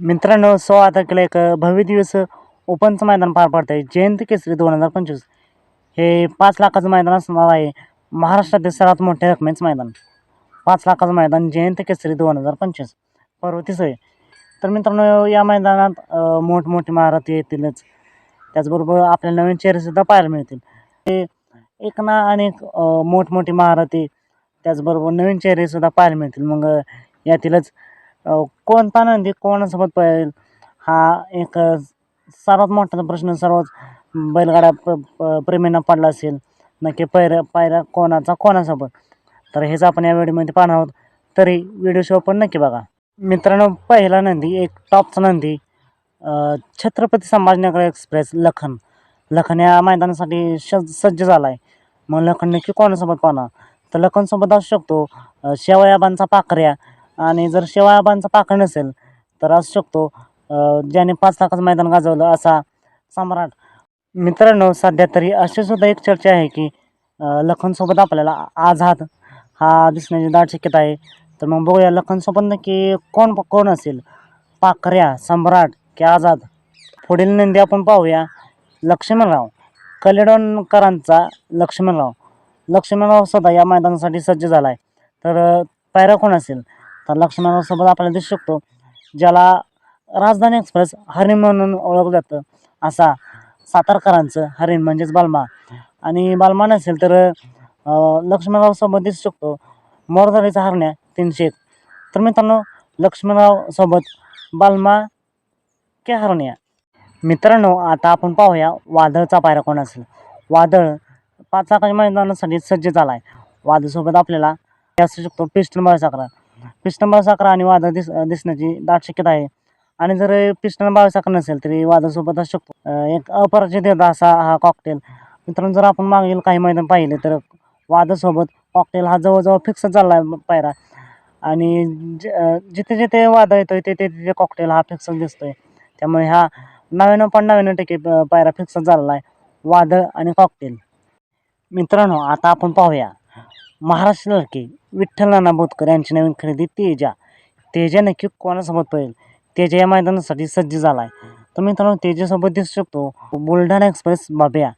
मित्रांनो सोळा तारखेला एक भव्य दिवस ओपनचं मैदान पार पडतं आहे जयंत केसरी दोन हजार पंचवीस. हे पाच लाखाचं मैदान असणार आहे. महाराष्ट्रातील सर्वात मोठ्या रकमेचं मैदान. पाच लाखाचं मैदान जयंत केसरी दोन हजार पंचवीस. पर्वतीच आहे. तर मित्रांनो या मैदानात मोठमोठी महारथी येतीलच. त्याचबरोबर आपल्याला नवीन चेहरेसुद्धा पाहायला मिळतील. ते एक ना अनेक मोठमोठी महारथी त्याचबरोबर नवीन चेहरेसुद्धा पाहायला मिळतील. मग यातीलच. कोण कोणता नंदी कोणासोबत पळेल हा एक सर्वात मोठा प्रश्न सर्वच बैलगाड्या प प- प्रेमींना पडला असेल नक्की पैऱ्या पायऱ्या कोणाचा कोणासोबत? तर हेच आपण या व्हिडिओमध्ये पाहणार आहोत. तरी व्हिडिओ शो पण नक्की बघा. मित्रांनो पहिला नंदी एक टॉपचा नंदी छत्रपती संभाजीनगर एक्सप्रेस लखन. लखन या मैदानासाठी श सज्ज झाला आहे मग लखन नक्की कोणासोबत पाहणार? तर लखनसोबत असू शकतो शेवयाबांचा पाखऱ्या आणि जर शेवाळाबांचा पाखंड नसेल तर असू शकतो ज्याने पाच लाखाचं मैदान गाजवलं असा सम्राट. मित्रांनो सध्या तरी अशी सुद्धा एक चर्चा आहे की लखनसोबत आपल्याला आझाद हा दिसण्याची दाट शक्यता आहे. तर मग बघूया लखनसोबत नक्की कोण कोण असेल? पाखऱ्या सम्राट की आझाद? पुढील नंदी आपण पाहूया. लक्ष्मणराव कलेडोणकरांचा लक्ष्मणराव. लक्ष्मणराव स्वतः या मैदानासाठी सज्ज झाला आहे तर पायरा कोण असेल? तर लक्ष्मणरावसोबत आपल्याला दिसू शकतो ज्याला राजधानी एक्सप्रेस हरिण म्हणून ओळखलं जातं. असा सातारकरांचं हरिण म्हणजेच बालमा. आणि बालमा नसेल तर लक्ष्मणरावसोबत दिसू शकतो. मोरदारीचा हरण्या तीनशे एक. तर मित्रांनो लक्ष्मणरावसोबत बालमा के हरण्या. मित्रांनो आता आपण पाहूया वादळचा पायरा कोण असेल. वादळ पाच लाखाच्या मैदानासाठी सज्ज झाला आहे वादळसोबत आपल्याला असू शकतो पिस्टन बाळसाखरा पिस्टन साखर आणि वादळ दिस दिसण्याची दाट शक्यता आहे. आणि जर पिस्टन साखर नसेल तरी वादळसोबत असू शकतो एक अपराजित असा हा कॉकटेल मित्रांनो जर आपण मागील काही मैदान पाहिले तर वादळसोबत कॉकटेल हा जवळजवळ फिक्स झाला आहे पायरा. आणि ज- जिथे जिथे वादळ येतो तिथे तिथे कॉकटेल हा फिक्स दिसतोय. त्यामुळे हा नव्याण्णव पण नव्याण्णव टक्के पायरा फिक्स झालेला आहे वादळ आणि कॉकटेल मित्रांनो आता आपण पाहूया. महाराष्ट्र लडके विठ्ठल नाना बोतकर यांची नवीन खरेदी तेजा. तेजा नक्की कोणासोबत पळेल तेजा या मैदानासाठी सज्ज झाला आहे तर मित्रांनो तेजासोबत दिसू शकतो बुलढाणा एक्सप्रेस बाब्या.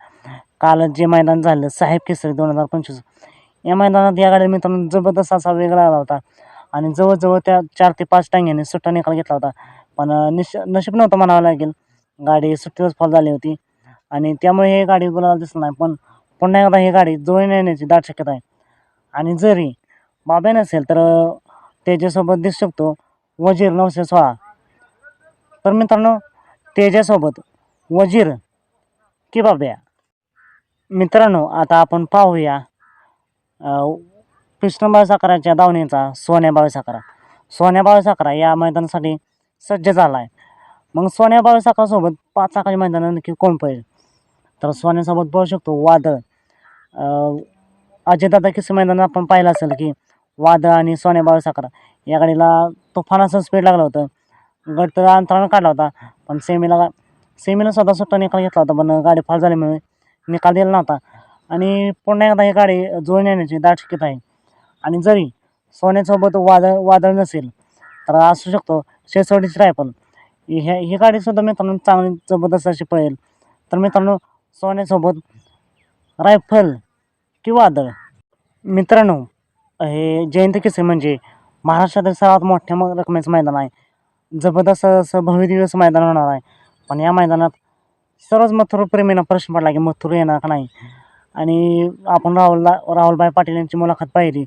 काल जे मैदान झालं साहेब केसरी दोन हजार पंचवीस. या मैदानात या गाड्या मित्रांनो जबरदस्त असा वेगळा आला होता. आणि जवळजवळ त्या चार ते पाच टांग्याने सुट्टा निकाल घेतला होता. पण निश नशीब नव्हतं म्हणावं लागेल. गाडी सुट्टीवरच फॉल झाली होती. आणि त्यामुळे हे गाडी गुलाला दिसत नाही. पण पुन्हा एकदा ही गाडी जुळून येण्याची दाट शक्यता आहे. आणि जरी बाब्या नसेल तर त्याच्यासोबत दिसू शकतो. वजीर नऊशे सोळा. तर मित्रांनो तेजासोबत वजीर की बाब्या? मित्रांनो आता आपण पाहूया कृष्णबाई साखराच्या दावणीचा सोन्याबाई साखरा सोन्या बाळ साखरा या मैदानासाठी सज्ज झाला आहे मग सोन्याबाई साखरासोबत पाच चाकाच्या मैदानात नक्की कोण पडेल तर सोन्यासोबत पाहू शकतो वादळ. अजयदादा किस मैदानात आपण पाहिलं असेल की वादळ आणि सोन्या बाळ साखरा या गाडीला तुफान असं स्पीड लागलं होतं. गट तर अंतरानं काढला होता. पण सेमीला सेमीला स्वतः सुट्टा निकाल घेतला होता पण गाडी फाल झाल्यामुळे निकाल दिला नव्हता. आणि पुन्हा एकदा ही गाडी जुळून येण्याची दाट शक्यता आहे. आणि जरी सोन्यासोबत वादळ वादळ नसेल तर असू शकतो शेसवडीची रायफल ह्या ही गाडीसुद्धा मित्रांनो चांगली जबरदस्त अशी पळेल. तर मित्रांनो सोन्यासोबत रायफल की वादळ. मित्रांनो हे जयंत किसे म्हणजे महाराष्ट्रातील सर्वात मोठ्या म- रकमेचं मैदान आहे. जबरदस्त असं भव्य दिवस मैदान होणार आहे. पण या मैदानात सर्वच मथुर प्रेमींना प्रश्न पडला की मथुर येणार का नाही? आणि आपण राहुलला राहुलभाई पाटील यांची मुलाखत पाहिली.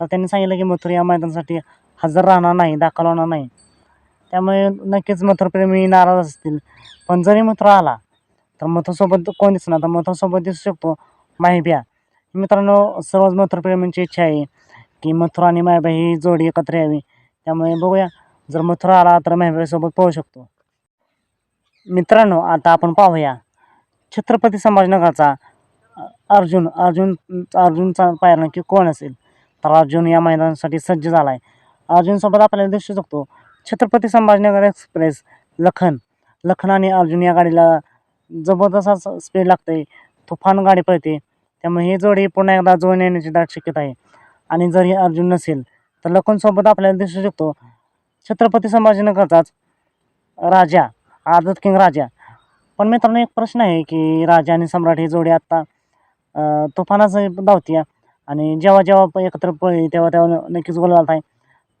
तर त्यांनी सांगितलं की मथुर या मैदानासाठी हजर राहणार नाही दाखल होणार नाही. त्यामुळे नक्कीच मथुरप्रेमी नाराज असतील. पण जरी मथुर आला तर मथुरसोबत कोण दिसणार? तर मथुरसोबत दिसू शकतो माहिब्या मित्रांनो सर्वच मथुरप्रेमींची इच्छा आहे की मथुरा आणि मायबाई ही जोडी एकत्र यावी. त्यामुळे बघूया जर मथुरा आला तर मायबाईसोबत पोहू शकतो. मित्रांनो आता आपण पाहूया छत्रपती संभाजीनगरचा अर्जुन अर्जुन अर्जुनचा पायरा नक्की कोण असेल? तर अर्जुन या मैदानासाठी सज्ज झाला आहे अर्जुनसोबत आपल्याला दिसू शकतो छत्रपती संभाजीनगर एक्सप्रेस लखन. लखन आणि अर्जुन या गाडीला जबरदस्त स्पीड लागते तुफान गाडी पळते. त्यामुळे ही जोडी पुन्हा एकदा जुळून येण्याची दाट शक्यता आहे. आणि जर हे अर्जुन नसेल तर लखनसोबत आपल्याला दिसू शकतो छत्रपती संभाजीनगरचाच राजा आझाद किंग राजा. पण मित्रांनो एक प्रश्न आहे की राजा आणि सम्राट ही जोडी आत्ता तुफानाच धावती आहे आणि जेव्हा जेव्हा एकत्र पळली तेव्हा तेव्हा नक्कीच गोल आहे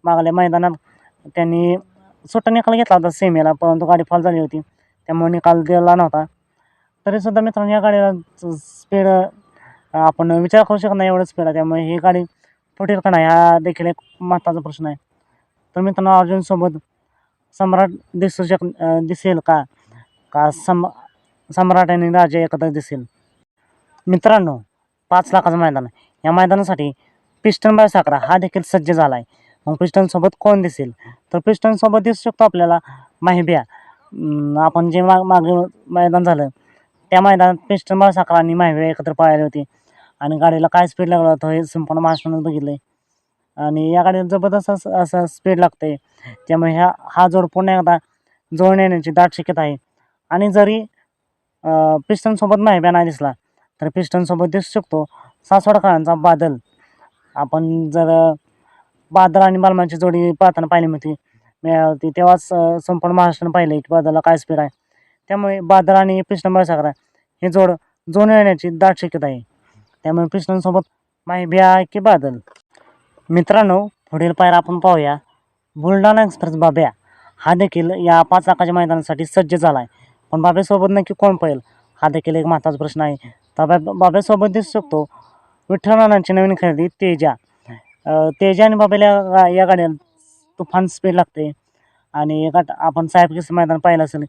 मागल्या मैदानात त्यांनी सुट्टा निकाल घेतला होता सेमीला परंतु गाडी फॉल झाली होती. त्यामुळे निकाल दिला नव्हता. तरीसुद्धा मित्रांनो या गाडीला स्पीड आपण विचार करू शकत नाही एवढं स्पीड आहे त्यामुळे ही गाडी फुटेल का नाही हा देखील एक महत्त्वाचा प्रश्न आहे. तर मित्रांनो अर्जुनसोबत सम्राट दिसू शक दिसेल का? का सम सम्राट आणि राजा एकत्र दिसेल? मित्रांनो पाच लाखाचं मैदान आहे. या मैदानासाठी पिस्टन बाय साखरा हा देखील सज्ज झाला आहे. मग पिस्टनसोबत कोण दिसेल? तर पिस्टनसोबत दिसू शकतो आपल्याला माहिब्या आपण जे माग मागे मैदान झालं त्या मैदानात पिस्टन बाय साखरा आणि माहिब्या एकत्र पळाले होते. आणि गाडीला काय स्पीड लागला होता हे संपूर्ण महाराष्ट्रानं बघितलं आहे आणि या गाडीला जबरदस्त असं असं स्पीड लागतं आहे त्यामुळे ह्या हा जोड पुन्हा एकदा जोडून येण्याची दाट शक्यता आहे. आणि जरी पिस्टनसोबत माहिब्या नाही दिसला तर पिस्टनसोबत दिसू शकतो. सासवडकरांचा बादल. आपण जर बादल आणि बालमांची जोडी पाहताना पाहिली होती मिळाली तेव्हाच संपूर्ण महाराष्ट्रानं पाहिलं की बादलला काय स्पीड आहे. त्यामुळे बादल आणि पिस्टन बळसाखरा हे जोड जोडून येण्याची दाट शक्यता आहे. त्यामुळे पिस्टनसोबत माहिब्या की बादल. मित्रांनो पुढील पायरा आपण पाहूया. बुलढाणा एक्सप्रेस बाब्या. हा देखील या पाच लाखाच्या मैदानासाठी सज्ज झाला आहे पण बाब्यासोबत नक्की कोण पाहिल हा देखील एक महत्त्वाचा प्रश्न आहे. तर बाब्यासोबत दिसू शकतो विठ्ठलनानांची नवीन खरेदी तेजा. तेजा आणि बाब्याला या गा- या गाड्याला तुफान स्पीड लागते. आणि एका आपण साहेब किस मैदान पाहिलं असेल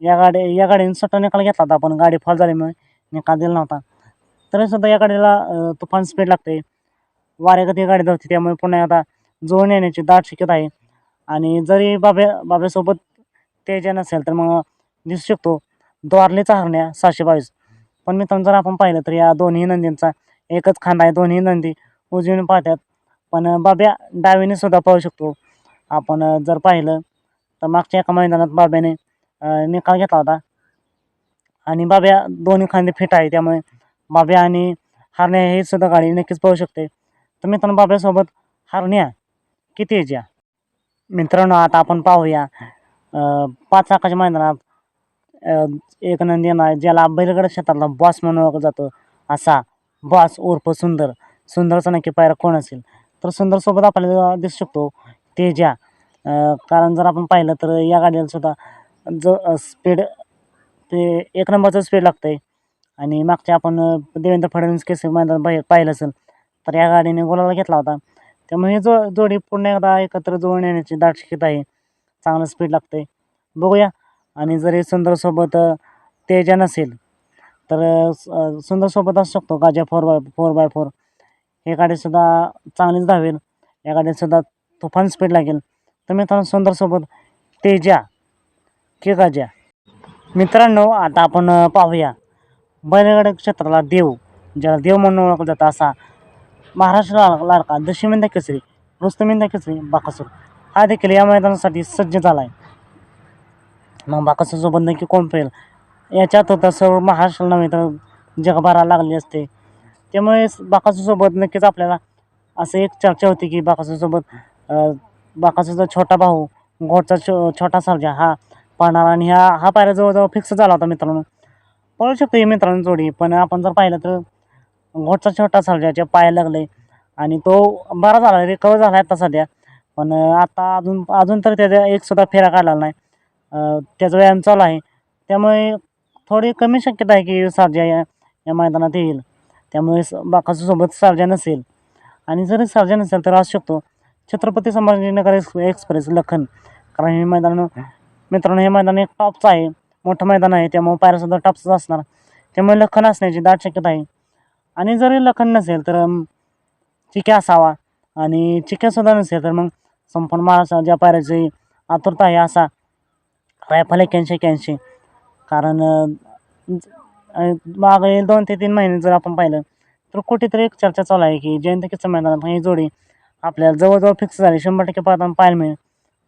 या गाडी या गाडीने सट्टा निकाल घेतला होता. पण गाडी फॉल झाल्यामुळे निकाल दिला नव्हता. तरीसुद्धा या गाडीला तुफान स्पीड लागते. वाऱ्यागत ही गाडी धावते त्यामुळे पुन्हा आता जोडून येण्याची दाट शक्यता आहे. आणि जरी बाब्या बाब्यासोबत तेजा नसेल तर मग दिसू शकतो. द्वारलेचा हरण्या सहाशे बावीस. पण मित्रांनो जर आपण पाहिलं तर या दोन्ही नंदींचा एकच खांदा आहे. दोन्ही नंदी उजवीने पाहतात. पण बाब्या डावीने सुद्धा पाहू शकतो. आपण जर पाहिलं तर मागच्या एका मैदानात बाब्याने निकाल घेतला होता. आणि बाब्या दोन्ही खांदे फिट आहे त्यामुळे बाब्या आणि हारण्या हे सुद्धा गाडी नक्कीच पाहू शकते. तर मित्रांनो बाब्यासोबत हरण्या किती याच्या मित्रांनो आता आपण पाहूया पाच लाखाच्या मैदानात एक नंदी येणार ज्याला बैलगड क्षेत्रातला बॉस म्हणून ओळखला जातो. असा बॉस उर्फ सुंदर. सुंदरचा नक्की पायरा कोण असेल? तर सुंदरसोबत आपल्याला दिसू शकतो तेजा कारण जर आपण पाहिलं तर या गाडीला सुद्धा जो स्पीड ते एक नंबरचं स्पीड लागतं आहे आणि मागच्या आपण देवेंद्र फडणवीस केसरी मैदान बाहेर पाहिलं असेल तर या गाडीने गोलाला घेतला होता. त्यामुळे ही जो जोडी पुन्हा एकदा एकत्र जोडून येण्याची दाट शिकत आहे. चांगलं स्पीड लागतं आहे बघूया. आणि जरी सुंदरसोबत तेजा नसेल तर सुंदरसोबत असू शकतो गाजा four by four by four हे गाडीसुद्धा चांगलीच धावेल. या गाडीसुद्धा तुफान स्पीड लागेल. तर मित्रांनो सुंदरसोबत तेजा की गाजा मित्रांनो आता आपण पाहूया. बैलगाडी क्षेत्राला देव ज्याला देव म्हणून ओळखलं जातं असा. महाराष्ट्र लाडका दशमिंदा केसरी रुस्तमिंदा केसरी बाकासूर. हा देखील या मैदानासाठी सज्ज झाला आहे मग बाकासूरसोबत नक्की कोण पेल याच्यात होता सर्व महाराष्ट्र नव्हे तर जगभराला लागली असते. त्यामुळे बाकासूरसोबत नक्कीच आपल्याला असं एक चर्चा होती की बाकासूरसोबत अं, बाकासूरचा छोटा भाऊ घोटचा छो छोटा सर्जा हा पाहणार आणि हा हा पायऱ्या जवळजवळ फिक्स झाला होता मित्रांनो. पळू शकतो ही मित्रांनो जोडी पण आपण जर पाहिलं तर घोटचा छोटा सर्जाच्या पाया लागले आणि तो बरा झाला रिकवर झाला आहे आता सध्या. पण आता अजून अजून तर त्याचा एक सुद्धा फेरा काढला नाही. त्याचा व्यायाम चालू आहे. त्यामुळे थोडी कमी शक्यता आहे की सर्जा या या मैदानात येईल. त्यामुळे स- बाकासूरसोबत नसेल. आणि जरी सर्जा नसेल तर असू शकतो छत्रपती संभाजीनगर एक्स एक्सप्रेस लखन. कारण हे मैदान मित्रांनो हे मैदान एक टॉपचं आहे. मोठं मैदान आहे त्यामुळे पायऱ्यासुद्धा टॉपचंच असणार. त्यामुळे लखन असण्याची दाट शक्यता आहे. आणि जरी लखन नसेल तर चिक्या असावा. आणि चिक्यासुद्धा नसेल तर मग संपूर्ण महाराष्ट्र ज्या पायऱ्याची आतुरता आहे असा रायफल एक्याऐंशी एक्याऐंशी कारण अं, अं, मागे दोन ते तीन महिने जर आपण पाहिलं तर कुठेतरी एक चर्चा चालू आहे की जयंत किसन मैदानात ही जोडी आपल्याला जवळजवळ फिक्स झाली. शंभर टक्के पाहताना पाहायला मिळेल.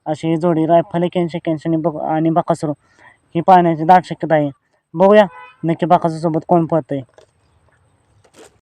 अशी ही जोडी रायफल एक्याऐंशी एक्याऐंशी आणि बघ आणि बकासुरू. ही पाहण्याची दाट शक्यता आहे. बघूया नक्की बाकासूरसोबत कोण पळतंय.